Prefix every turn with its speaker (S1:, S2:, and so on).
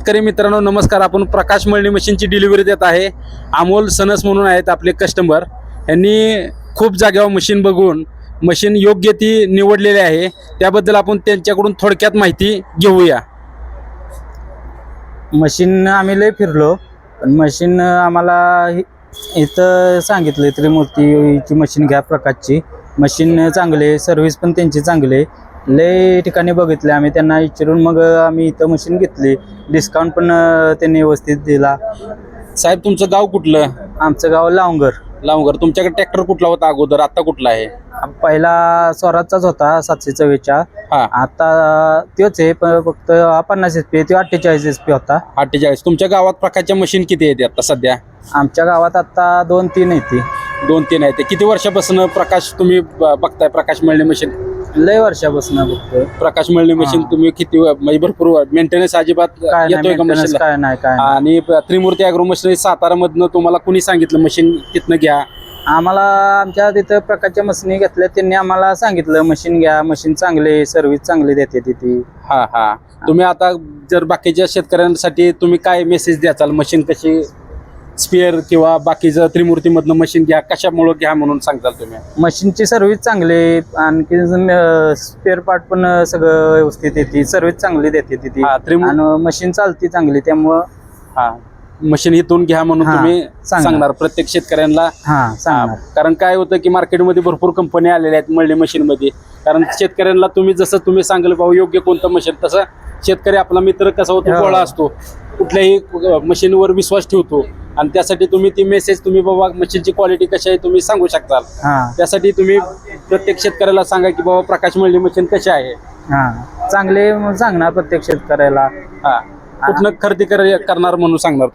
S1: शेतकरी मित्रांनो नमस्कार. आपण प्रकाश मळणी मशीनची डिलिव्हरी देत आहे. अमोल सनस म्हणून आहेत आपले कस्टमर यांनी खूप जागेवर मशीन बघून मशीन योग्य ती निवडलेली आहे. त्याबद्दल आपण त्यांच्याकडून थोडक्यात माहिती घेऊया.
S2: मशीन आम्ही लय फिरलो पण मशीन आम्हाला हि- इथं सांगितलं त्रिमूर्तीची मशीन घ्या प्रकाशची. मशीन चांगले सर्व्हिस पण त्यांची चांगली. लय ठिकाणी बघितले. आम्ही त्यांना विचारून मग आम्ही इथं मशीन घेतली. डिस्काउंट पण त्यांनी व्यवस्थित दिला.
S1: साहेब तुमचं गाव कुठलं?
S2: आमचं गाव लावंगर.
S1: लावून तुमच्याकडे ट्रॅक्टर कुठला होता अगोदर? आता कुठला आहे?
S2: पहिला स्वराजचाच होता सातशे चव्वेचाळ.
S1: हा.
S2: आता तोच आहे पण फक्त पन्नास एच पी तो अठ्ठेचाळीस एच पी होता.
S1: अठ्ठेचाळीस. तुमच्या गावात प्रकारच्या मशीन किती आहेत आता सध्या?
S2: आमच्या गावात आता दोन तीन आहे ती.
S1: दोन तीन आहेत. ते किती वर्षापासून प्रकाश तुम्ही बघताय प्रकाश मळणी मशीन
S2: लय वर्षापासून बघतोय.
S1: प्रकाश मळणी मशीन. तुम्ही किती म्हणजे भरपूर मेंटेनन्स अजिबात
S2: काय नाही
S1: येतोय का
S2: maintenance
S1: मशीनला
S2: काय नाही काय नाही.
S1: आणि प- त्रिमूर्ती अॅग्रो मशिनरी सातारा मधनं तुम्हाला कुणी सांगितलं मशीन तिथनं घ्या?
S2: आम्हाला आमच्या तिथं प्रकारच्या मशीनी घेतल्या त्यांनी आम्हाला सांगितलं मशीन घ्या मशीन चांगले सर्व्हिस चांगली देते तिथे.
S1: हा हा. तुम्ही आता जर बाकीच्या शेतकऱ्यांसाठी तुम्ही काय मेसेज द्याचाल? मशीन कशी स्पेअर किंवा बाकीचं त्रिमूर्तीमधनं मशीन घ्या कशामुळं घ्या म्हणून सांगताल तुम्ही?
S2: मशीनची सर्व्हिस चांगली आणखी स्पेअर पार्ट पण सगळं व्यवस्थित येते. सर्व्हिस चांगली देते तिथे.
S1: हा त्रिमूर्ती
S2: आणि मशीन चालते चांगली. त्यामुळं
S1: हा. मशीन इथून घ्या म्हणून
S2: हा,
S1: तुम्ही
S2: सांगणार.
S1: सांगणार. प्रत्येक शेतकऱ्यांना
S2: हा सांगणार.
S1: हा, कारण काय होतं की मार्केटमध्ये भरपूर कंपन्या आलेल्या आहेत मळणी मशीनमध्ये कारण शेतकऱ्यांना तुम्ही जसं तुम्ही सांगल भाऊ योग्य कोणतं मशीन तसं शेतकरी आपला मित्र कसा होतो
S2: हो.
S1: गोळा असतो. कुठल्याही मशीनवर विश्वास ठेवतो. आणि त्यासाठी तुम्ही ती मेसेज तुम्ही बाबा मशीनची क्वालिटी कशी आहे तुम्ही सांगू शकताल.
S2: हा.
S1: त्यासाठी तुम्ही प्रत्येक शेतकऱ्याला सांगा की बाबा प्रकाश मळणी मशीन कशी आहे.
S2: हा. चांगले सांगणार प्रत्येक शेतकऱ्याला.
S1: हा. कुठनं खरेदी कर- करणार म्हणून सांगणार तुम्ही.